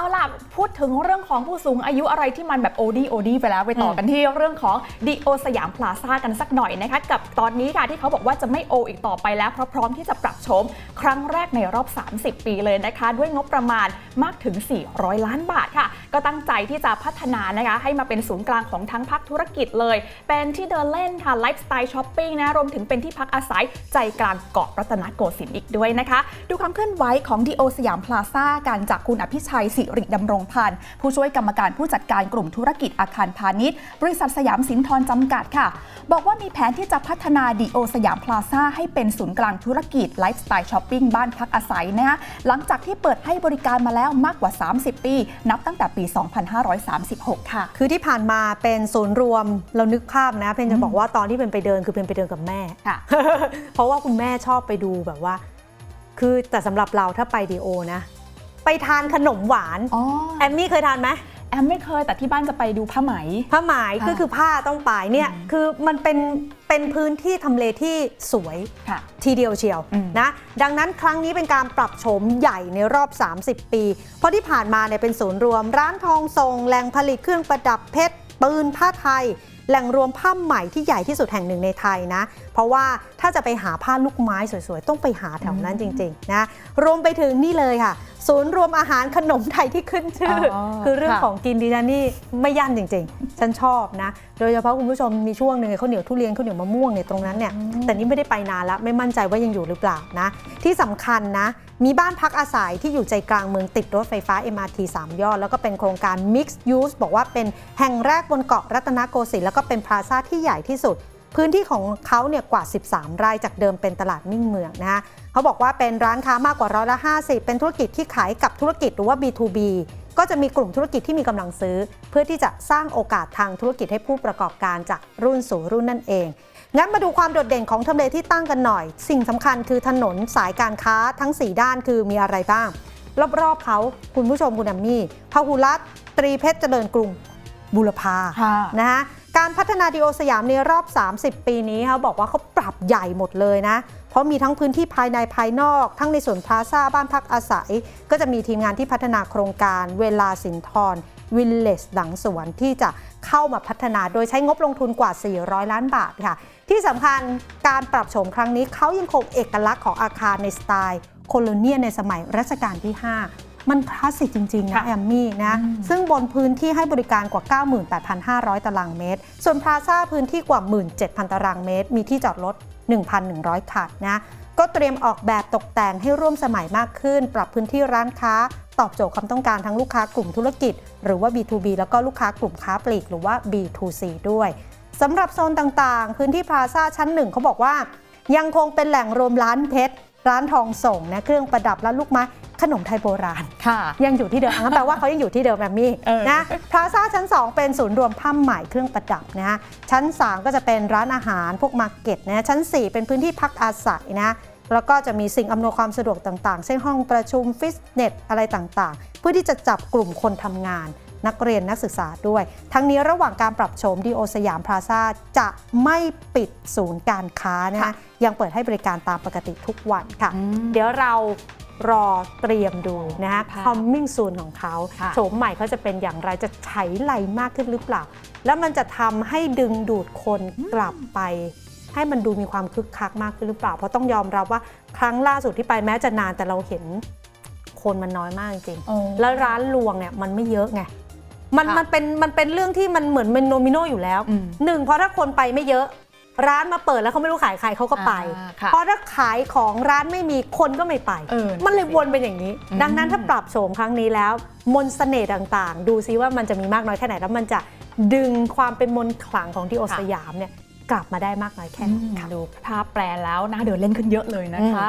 เอาล่ะ พูดถึงเรื่องของผู้สูงอายุอะไรที่มันแบบโอดีโอดีไปแล้วไปต่อกันที่เรื่องของดีโอสยามพลาซ่ากันสักหน่อยนะคะ กับตอนนี้ค่ะที่เขาบอกว่าจะไม่โออีกต่อไปแล้วเพราะพร้อมที่จะปรับโฉมครั้งแรกในรอบ 30 ปีเลยนะคะ ด้วยงบประมาณมากถึง 400 ล้านบาทค่ะ ก็ตั้งใจที่จะพัฒนานะคะให้มาเป็นศูนย์กลางของทั้งภาคธุรกิจเลย เป็นที่เดินเล่นค่ะไลฟ์สไตล์ช้อปปิ้งนะรวมถึงเป็นที่พักอาศัยใจกลางเกาะรัตนโกสินทร์อีกด้วยนะคะ ดูความเคลื่อนไหวของดีโอสยามพลาซ่ากันจากคุณอภิชัยสิริดำรงพันธ์ผู้ช่วยกรรมการผู้จัดการกลุ่มธุรกิจอาคารพาณิชย์ บริษัทสยามสินทรจำกัดค่ะ บอกว่ามีแผนที่จะพัฒนาดีโอสยามพลาซ่าให้เป็นศูนย์กลางธุรกิจไลฟ์สไตล์ช้อปปิ้งบ้านพักอาศัยนะคะหลังจากที่เปิดให้บริการมาแล้วมากกว่า 30 ปี นับตั้งแต่ปี2536 ค่ะ คือที่ผ่านมาเป็นศูนย์รวมเรานึกภาพนะ เพนจะบอกว่าตอนที่เป็นไปเดินคือเป็นไปเดินกับแม่ ค่ะ เพราะว่าคุณแม่ชอบไปดูแบบว่า คือแต่สำหรับเราถ้าไปดีโอนะ ไปทานขนมหวาน อ๋อ แอมมี่เคยทานไหม แอมไม่เคยแต่ที่บ้านจะไปดูผ้าไหม ผ้าไหมค่ะก็คือผ้าต้องไปเนี่ยอืมคือมันเป็น เป็นพื้นที่ทำเลที่สวยค่ะทีเดียวเชียวอืมนะดังนั้นครั้งนี้เป็นการปรับโฉมใหญ่ในรอบ 30 ปี เพราะที่ผ่านมาเนี่ยเป็นศูนย์รวม ร้านทองทรงแหล่งผลิตเครื่องประดับเพชรปืนผ้าไทย แหล่งรวมผ้าใหม่ที่ใหญ่ที่สุดแห่งหนึ่งในไทยนะ เพราะว่าถ้าจะไปหาผ้าลูกไม้สวยๆ ต้องไปหาแถวนั้นจริงๆนะรวมไปถึงนี่เลยค่ะ ศูนย์รวมอาหารขนมไทยที่ขึ้นชื่อออคือเรื่องค่ะของกินดิฉันนี่ไม่ยั่นจริง ๆ ฉันชอบนะ โดยเฉพาะคุณผู้ชมมีช่วงหนึ่งข้าวเหนียวทุเรียนข้าวเหนียวมะม่วงเนี่ยตรงนั้นเนี่ยแต่นี่ไม่ได้ไปนานแล้วไม่มั่นใจว่ายังอยู่หรือเปล่านะ ที่สำคัญนะ มีบ้านพักอาศัยที่อยู่ใจกลางเมืองติดรถไฟฟ้า MRT 3 ยอด แล้วก็เป็นโครงการ Mixed Use บอกว่าเป็นแห่งแรกบนเกาะรัตนโกสินทร์แล้วก็เป็นพลาซ่าที่ใหญ่ที่สุด พื้นที่ของเขาเนี่ยกว่า 13 ไร่จากเดิมเป็นตลาดมิ่งเมืองนะฮะเขาบอกว่าเป็นร้านค้ามากกว่าร้อยละ50 เป็นธุรกิจที่ขายกับธุรกิจหรือว่า B2B ก็จะมีกลุ่มธุรกิจที่มีกำลังซื้อ เพื่อที่จะสร้างโอกาสทางธุรกิจให้ผู้ประกอบการจากรุ่นสู่รุ่นนั่นเอง งั้นมาดูความโดดเด่นของทำเลที่ตั้งกันหน่อย สิ่งสำคัญคือถนนสายการค้าทั้ง 4 ด้านคือมีอะไรบ้าง รอบๆเขาคุณผู้ชมคุณแอมมี่พหุรัตน์ตรีเพชรเจริญกรุงบุรพาค่ะนะคะ การพัฒนาดีโอสยามในรอบ 30 ปีนี้เขาบอกว่าเขาปรับใหญ่หมดเลยนะ เพราะมีทั้งพื้นที่ภายในภายนอก ทั้งในส่วนพลาซ่าบ้านพักอาศัย ก็จะมีทีมงานที่พัฒนาโครงการเวลาสินทรวิลเลจหลังสวนที่จะเข้ามาพัฒนาโดยใช้งบลงทุนกว่า 400 ล้านบาทค่ะ ที่สำคัญการปรับโฉมครั้งนี้เขายังคงเอกลักษณ์ของอาคารในสไตล์โคโลเนียในสมัยรัชกาลที่ 5 มันคลาสสิกจริงๆนะค่ะแอมมี่นะอืมซึ่งบนพื้นที่ให้บริการกว่า 98,500 ตารางเมตร ส่วนพลาซ่าพื้นที่กว่า 17,000 ตารางเมตร มีที่จอดรถ 1,100 คันนะก็เตรียมออกแบบตกแต่งให้ร่วมสมัยมากขึ้น ปรับพื้นที่ร้านค้า ตอบโจทย์ความต้องการทั้งลูกค้ากลุ่มธุรกิจ หรือว่า B2B แล้วก็ลูกค้ากลุ่มค้าปลีกหรือว่า B2C ด้วย สำหรับโซนต่างๆ พื้นที่พลาซ่าชั้นหนึ่งเขาบอกว่า ยังคงเป็นแหล่งรวมร้านเพชร ร้านทองส่งนะเครื่องประดับและลูกไม้ ขนมไทยโบราณค่ะยังอยู่ที่เดิมอันนั้นแปลว่าเขายังอยู่ที่เดิมแบบนี้เออนะพลาซ่าชั้น 2 เป็นศูนย์รวมผ้าไหมเครื่องประดับนะฮะชั้น 3 ก็จะเป็นร้านอาหารพวกมาร์เก็ตนะชั้น 4 เป็นพื้นที่พักอาศัยนะแล้วก็จะมีสิ่งอำนวยความสะดวกต่างๆ เช่นห้องประชุมฟิตเนสอะไรต่างๆ เพื่อที่จะจับกลุ่มคนทำงาน นักเรียนนักศึกษาด้วย ทั้งนี้ระหว่างการปรับโฉมดีโอสยามพลาซ่าจะไม่ปิดศูนย์การค้านะค่ะฮะยังเปิดให้บริการตามปกติทุกวันค่ะอืมเดี๋ยวเรา รอเตรียมดูนะฮะค่ะ coming soon ของเขาค่ะโฉมใหม่เขาจะเป็นอย่างไรจะใช้ไหลมากขึ้นหรือเปล่า แล้วมันจะทำให้ดึงดูดคนกลับไป ให้มันดูมีความคึกคักมากขึ้นหรือเปล่า เพราะต้องยอมรับว่าครั้งล่าสุดที่ไปแม้จะนานแต่เราเห็นคนมันน้อยมากจริงโอ้ๆแล้วร้านลวงเนี่ยมันไม่เยอะไงมันค่ะมันเป็นมันเป็นเรื่องที่มันเหมือนเป็นโนมิโนอยู่แล้วอืมหนึ่งเพราะถ้าคนไปไม่เยอะ ร้านมาเปิดแล้วเขาไม่รู้ขายใครเขาก็ไป อ่าค่ะเพราะถ้าขายของร้านไม่มีคนก็ไม่ไป เออมันเลยวนเป็นอย่างนี้ อืม ดังนั้นถ้าปรับโฉมครั้งนี้แล้ว มนต์เสน่ห์ต่างๆ ดูซิว่ามันจะมีมากน้อยแค่ไหนแล้วมันจะดึงความเป็นมนต์ขลังของที่โอสยามเนี่ยกลับมาได้มากน้อยแค่ไหนค่ะ ดูภาพแปลแล้วนะเดินเล่นขึ้นเยอะเลยนะคะ